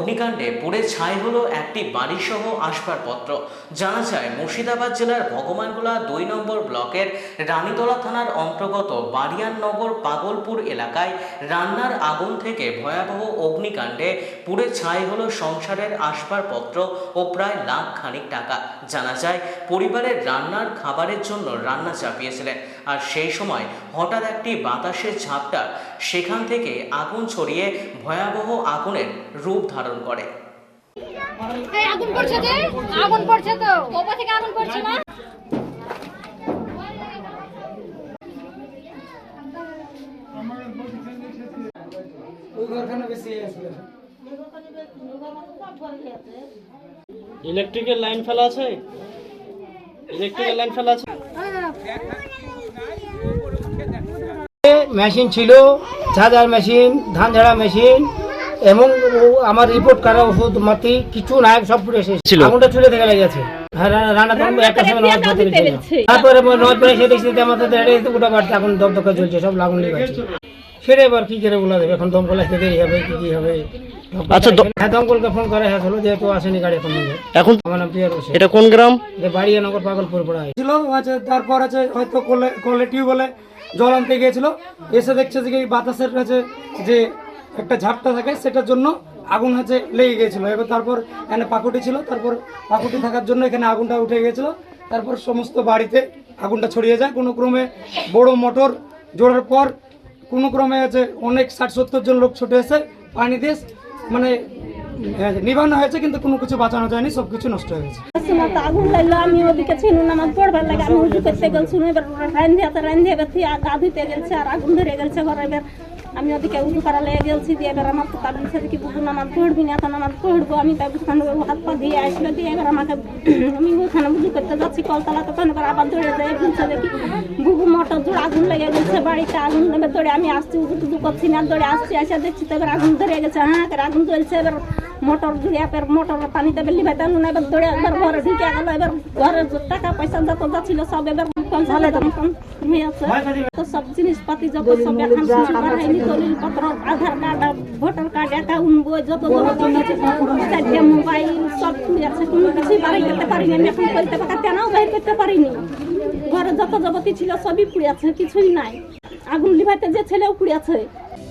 অগ্নিকাণ্ডে পুড়ে ছাই হলো একটি বাড়িসহ আসবাবপত্র। জানা যায়, মুর্শিদাবাদ জেলার ভগবানগোলা দুই নম্বর ব্লকের রানীতলা থানার অন্তর্গত বাড়িয়াননগর পাগলপুর এলাকায় রান্নার আগুন থেকে ভয়াবহ অগ্নিকাণ্ডে পুড়ে ছাই হলো সংসারের আসবাবপত্র ও প্রায় লাখ খানিক টাকা। জানা যায়, পরিবারের রান্নার খাবারের জন্য রান্না চাপিয়েছিলেন। আর সেই সময় হঠাৎ একটি বাতাসের ঝাপটা সেখান থেকে আগুন ছড়িয়ে ভয়াবহ আগুনের রূপ ধারণ করে। এই আগুন পড়ছে আগুন পড়ছে তো। থেকে আগুন পড়ছে না ইলেকট্রিকের লাইন ফেলা আছে? ইলেকট্রিকের লাইন ফেলা আছে? মেশিন ছিল ঝাঁঝার মেশিন ধান ঝাড়া মেশিন এবং আমার রিপোর্ট করা ওষুধ মাতি কিছু নাই সব ফুটে শেষ ছিল। আগুনটা চুলে থেকে লেগেছে। হ্যাঁ, রান্না একটা সময় তারপরে নয় পরে সে দেখছি আমাদের গোটা বাড়তে এখন দমদকা চলছে সব লাগুন লেগেছে সেটা এবার কি করে বলা যাবে? এখন দমকল আসতে দেরি হবে কি কি হবে? আচ্ছা, দ- হ্যাঁ দমকলকে ফোন করে হ্যাঁ হলো যেহেতু আসেনি গাড়ি এখন এখন আমার নাম হোসেন। এটা কোন গ্রাম? যে বাড়ি নগর পাগলপুর পড়া ছিল আছে তারপর আছে হয়তো কলে কলে টিউবওয়েলে জল আনতে গিয়েছিল। এসে দেখছে যে এই বাতাসের কাছে যে একটা ঝাপটা থাকে সেটার জন্য আগুন হচ্ছে লেগে গিয়েছিল। এবার তারপর এখানে পাকুটি ছিল তারপর পাকুটি থাকার জন্য এখানে আগুনটা উঠে গিয়েছিল। তারপর সমস্ত বাড়িতে আগুনটা ছড়িয়ে যায়। কোনো ক্রমে বড় মোটর জোড়ার পর কোনো ক্রমে আছে অনেক ষাট সত্তর জন লোক ছুটে এসে পানি দিয়ে মানে নিবানো হয়েছে, কিন্তু কোনো কিছু বাঁচানো যায়নি, সব কিছু নষ্ট হয়ে গেছে। আগুন লাগল, আমি ওদিকে ছিল নামাজ পড়বার লাগে, আমি উজু করতে গেছি এবার রান্ধে রান্ধে গেছি গা ধুতে গেছে, আর আগুন ধরে গেছে ঘরে এবার আমি ওদিকে উজু করা লেগে গেছি দিয়ে এবার আমার তো তার সাথে কি বুঝু নামাজ পড়বি না তো নামাজ পড়ব আমি তাই ওখানে হাত পা দিয়ে আসলো, দিয়ে এবার আমাকে আমি ওখানে উজু করতে যাচ্ছি, কলতলা তখন এবার আবার দৌড়ে যাই, বলছে দেখি বুবু মোটর জোর আগুন লেগে গেছে, বাড়িতে আগুন এবার দৌড়ে আমি আসছি, উজু টুজু করছি না দৌড়ে আসছি, আসে দেখছি তো এবার আগুন ধরে গেছে হ্যাঁ এবার আগুন জ্বলছে, এবার মোটর দিয়ে এবার মোটর পানিতে বেলি ভাই তেমন এবার দৌড়ে একবার ঘরে ঢুকে গেল, এবার ঘরে টাকা পয়সা যত যা ছিল সব এবার তো সব জিনিসপাতি যত সব এখন Aadhaar card voter card account বই যত মোবাইল সব আছে। কোনো কিছুই বাড়াই করতে পারিনি আমি এখন করতে পাকা কেনাও বাইর করতে পারিনি। ঘরে যত যাবতীয় ছিল সবই পুড়ে আছে কিছুই নাই। আগুন লিভাইতে যে ছেলেও পুড়ে আছে।